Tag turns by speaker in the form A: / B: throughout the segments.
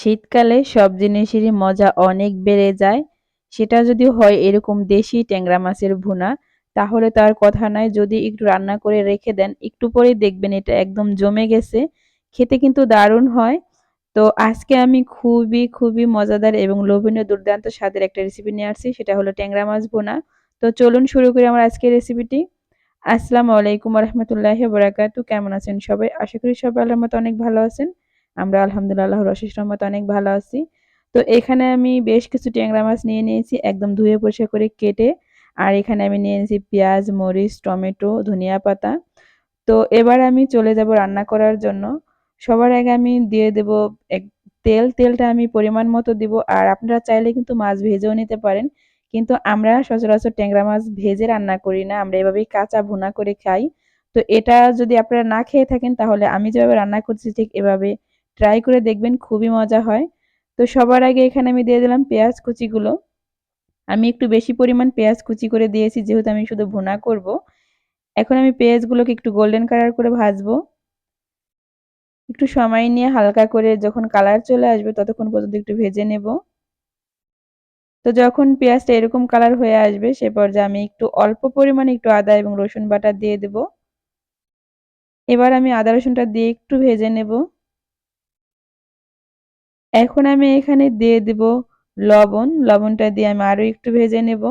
A: শীতকালে সব জিনিসেরই মজা অনেক বেড়ে যায়। সেটা যদি হয় এরকম দেশি ট্যাংরা মাছের ভুনা, তাহলে তার কথা নাই। যদি একটু রান্না করে রেখে দেন, একটু পরেই দেখবেন এটা একদম জমে গেছে। খেতে কিন্তু দারুণ হয়। তো আজকে আমি খুবই খুবই মজাদার এবং লোভনীয় দুর্দান্ত স্বাদের একটা রেসিপি নিয়ে আসছি, সেটা হলো ট্যাংরা মাছ ভুনা। তো চলুন শুরু করি আমার আজকের রেসিপিটি আসসালামু আলাইকুম রহমতুল্লাহ বরাকাতু কেমন আছেন সবাই? আশা করি সবাই আল্লাহর মতো অনেক ভালো আছেন। আমরা আলহামদুলিল্লাহ রশিস রহমত অনেক ভালো আছি। তো এখানে আমি বেশ কিছু ট্যাংরা মাছ নিয়ে নিয়েছি, একদম ধুয়ে পরিষ্কার করে কেটে। আর এখানে আমি নিয়ে নিয়েছি পেঁয়াজ, মরিচ, টমেটো, ধনিয়া পাতা। তো এবার আমি চলে যাব রান্না করার জন্য। সবার আগে আমি দিয়ে দেব এক তেল, তেলটা আমি পরিমাণ মতো দিব। আর আপনারা চাইলে কিন্তু মাছ ভেজেও নিতে পারেন। কিন্তু আমরা সচরাচর ট্যাংরা মাছ ভেজে রান্না করি না, আমরা এভাবেই কাঁচা ভুনা করে খাই। তো এটা যদি আপনারা না খেয়ে থাকেন, তাহলে আমি যেভাবে রান্না করছি ঠিক এভাবে ট্রাই করে দেখবেন, খুবই মজা হয়। তো সবার আগে এখানে আমি দিয়ে দিলাম পেঁয়াজ কুচিগুলো। আমি একটু বেশি পরিমাণ পেঁয়াজ কুচি করে দিয়েছি, যেহেতু আমি শুধু ভুনা করব। এখন আমি পেঁয়াজগুলোকে একটু গোল্ডেন কালার করে ভাজবো। একটু সময় নিয়ে হালকা করে যখন কালার চলে আসবে, ততক্ষণ পর্যন্ত একটু ভেজে নেব। তো যখন পেঁয়াজটা এরকম কালার হয়ে আসবে, সে পর্যায়ে আমি একটু অল্প পরিমাণে একটু আদা এবং রসুন বাটা দিয়ে দেব। এবার আমি আদা রসুনটা দিয়ে একটু ভেজে নেব। এখন আমি এখানে দিয়ে দেব লবণ। লবণটা দিয়ে আমি আরও একটু ভেজে নেব।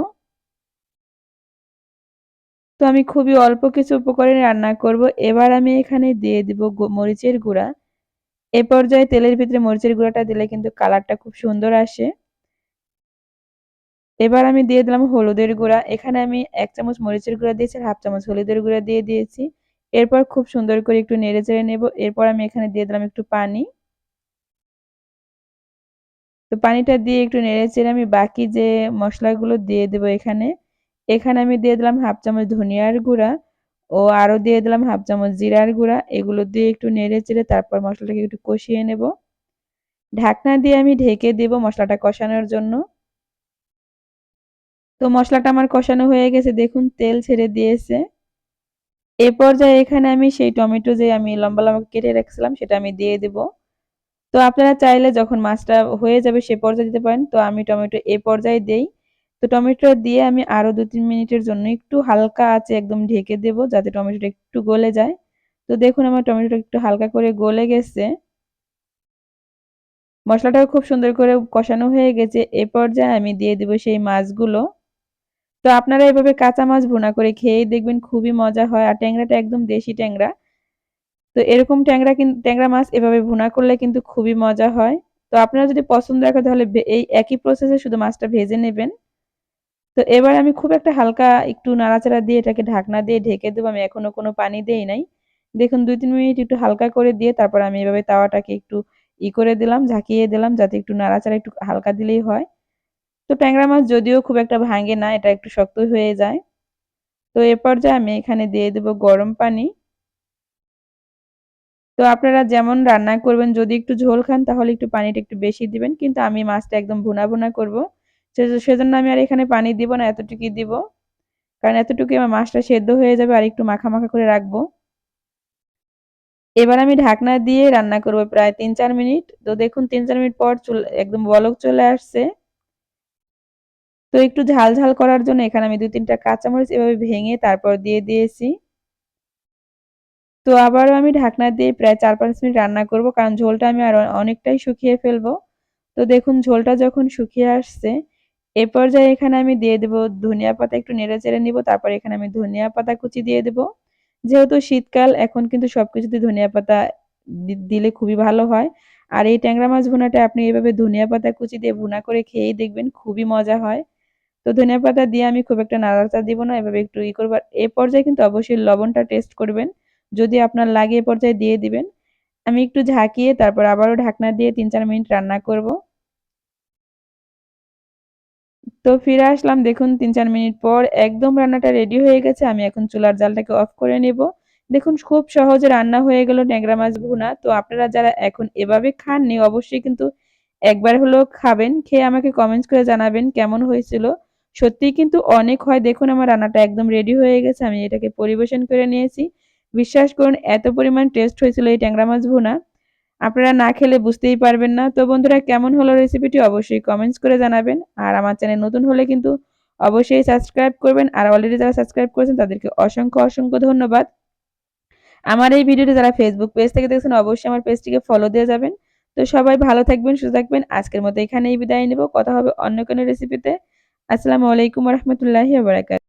A: তো আমি খুবই অল্প কিছু উপকরণে রান্না করব। এবার আমি এখানে দিয়ে দিব মরিচের গুঁড়া। এ পর্যায়ে তেলের ভিতরে মরিচের গুঁড়াটা দিলে কিন্তু কালারটা খুব সুন্দর আসে। এবার আমি দিয়ে দিলাম হলুদের গুঁড়া। এখানে আমি এক চামচ মরিচের গুঁড়া দিয়েছি হাফ চামচ হলুদের গুঁড়া দিয়ে দিয়েছি। এরপর খুব সুন্দর করে একটু নেড়ে চেড়ে নেব। এরপর আমি এখানে দিয়ে দিলাম একটু পানি। তো পানিটা দিয়ে একটু নেড়ে চেড়ে আমি বাকি যে মশলাগুলো দিয়ে দেবো এখানে এখানে আমি দিয়ে দিলাম হাফ চামচ ধনিয়ার গুঁড়া ও আরও দিয়ে দিলাম হাফ চামচ জিরার গুঁড়া, এগুলো দিয়ে একটু নেড়ে চেড়ে তারপর মশলাটাকে একটু কষিয়ে নেব। ঢাকনা দিয়ে আমি ঢেকে দেব মশলাটা কষানোর জন্য। তো মশলাটা আমার কষানো হয়ে গেছে, দেখুন তেল ছেড়ে দিয়েছে। এ পর্যায়ে এখানে আমি সেই টমেটো যে আমি লম্বা লম্বা কেটে রাখছিলাম সেটা আমি দিয়ে দেবো। তো আপনারা চাইলে যখন মাছটা হয়ে যাবে সে পর্যায়ে দিতে পারেন। তো আমি টমেটো এ পর্যায়ে দেই। তো টমেটো দিয়ে আমি আরও দু তিন মিনিটের জন্য একটু হালকা আছে একদম ঢেকে দেব যাতে টমেটোটা একটু গলে যায়। তো দেখুন আমার টমেটোটা একটু হালকা করে গলে গেছে। মশলাটাও খুব সুন্দর করে কষানো হয়ে গেছে। এ পর্যায়ে আমি দিয়ে দিব সেই মাছগুলো। তো আপনারা এভাবে কাঁচা মাছ ভুনা করে খেয়েই দেখবেন খুবই মজা হয়। আর ট্যাংরাটা একদম দেশি ট্যাংরা। তো এরকম ট্যাংরা ট্যাংরা মাছ এভাবে ভুনা করলে কিন্তু খুবই মজা হয়। তো আপনারা যদি পছন্দ রাখেন তাহলে এই একই প্রসেসে শুধু মাছটা ভেজে নেবেন। তো এবার আমি খুব একটা হালকা একটু নাড়াচাড়া দিয়ে এটাকে ঢাকনা দিয়ে ঢেকে দেবো। আমি এখনও কোনো পানি দেই নাই। দেখুন দুই তিন মিনিট একটু হালকা করে দিয়ে তারপর আমি এভাবে তাওয়াটাকে একটু ই করে দিলাম, ঝাঁকিয়ে দিলাম যাতে একটু নাড়াচাড়া একটু হালকা দিলেই হয়। তো ট্যাংরা মাছ যদিও খুব একটা ভাঙে না, এটা একটু শক্ত হয়ে যায়। তো এ পর্যায়ে আমি এখানে দিয়ে দেবো গরম পানি। তো আপনারা যেমন রান্না করবেন, যদি একটু ঝোল খান, তাহলে একটু পানিটা একটু বেশি দিবেন। কিন্তু আমি মাছটা একদম ভুনা ভুনা করব। সেজন্য আমি আর এখানে পানি দিব না, এতটুকুই দিব। কারণ এতটুকু আমার মাছটা সেদ্ধ হয়ে যাবে আর একটু মাখা মাখা করে রাখব। এবার আমি ঢাকনা দিয়ে রান্না করব প্রায় তিন চার মিনিট। তো দেখুন তিন চার মিনিট পর একদম বলক চলে আসছে। তো একটু ঝাল ঝাল করার জন্য এখানে আমি দু তিনটা কাঁচামরিচ এভাবে ভেঙে তারপর দিয়ে দিয়েছি। তো আবারও আমি ঢাকনা দিয়ে প্রায় চার পাঁচ মিনিট রান্না করব, কারণ ঝোলটা আমি আর অনেকটাই শুকিয়ে ফেলব। তো দেখুন, ঝোলটা যখন শুকিয়ে আসছে, এ পর্যায়ে এখানে আমি দিয়ে দেব ধনিয়া পাতা, একটু নেড়ে চেড়ে নিব, তারপর এখানে আমি ধনিয়া পাতা কুচি দিয়ে দেব। যেহেতু শীতকাল, এখন কিন্তু সবকিছুতে ধনিয়া পাতা দিলে খুবই ভালো হয়। আর এই ট্যাংরা মাছ ভুনাটা আপনি এভাবে ধনিয়া পাতা কুচি দিয়ে ভুনা করে খেয়েই দেখবেন খুবই মজা হয়। তো ধনিয়া পাতা দিয়ে আমি খুব একটা নাড়াচা দিব না, এভাবে একটু ই করব। এ পর্যায়ে কিন্তু অবশ্যই লবণটা টেস্ট করবেন। যদি আপনার লাগে পর্যায়ে দিয়ে দিবেন। আমি একটু ঝাঁকিয়ে তারপর আবারও ঢাকনা দিয়ে তিন চার মিনিট রান্না করব। তো ফিরে আসলাম, দেখুন তিন চার মিনিট পর একদম রান্নাটা রেডি হয়ে গেছে। আমি এখন চুলার জালটাকে অফ করে নেব। দেখুন খুব সহজে রান্না হয়ে গেল ট্যাংরা মাছ ভুনা। তো আপনারা যারা এখন এভাবে খাননি, অবশ্যই কিন্তু একবার হলেও খাবেন। খেয়ে আমাকে কমেন্টস করে জানাবেন কেমন হয়েছিল। সত্যিই কিন্তু অনেক হয়। দেখুন আমার রান্নাটা একদম রেডি হয়ে গেছে। আমি এটাকে পরিবেশন করে নিয়েছি। বিশ্বাস করুন, এত পরিমাণ টেস্ট হয়েছিল এই ট্যাংরা মাছ ভুনা। আপনারা না খেলে বুঝতেই পারবেন না। তো বন্ধুরা, কেমন হলো রেসিপিটি অবশ্যই কমেন্টস করে জানাবেন। আর আমার চ্যানেল নতুন হলে কিন্তু অবশ্যই সাবস্ক্রাইব করবেন। আর অলরেডি যারা সাবস্ক্রাইব করেছেন, তাদেরকে অসংখ্য অসংখ্য ধন্যবাদ। আমার এই ভিডিওটি যারা ফেসবুক পেজ থেকে দেখছেন, অবশ্যই আমার পেজটিকে ফলো দিয়ে যাবেন। তো সবাই ভালো থাকবেন, সুস্থ থাকবেন। আজকের মতো এখানেই বিদায় নেব। কথা হবে অন্য কোনো রেসিপিতে আসসালামু আলাইকুম রহমতুল্লাহি বারাকাত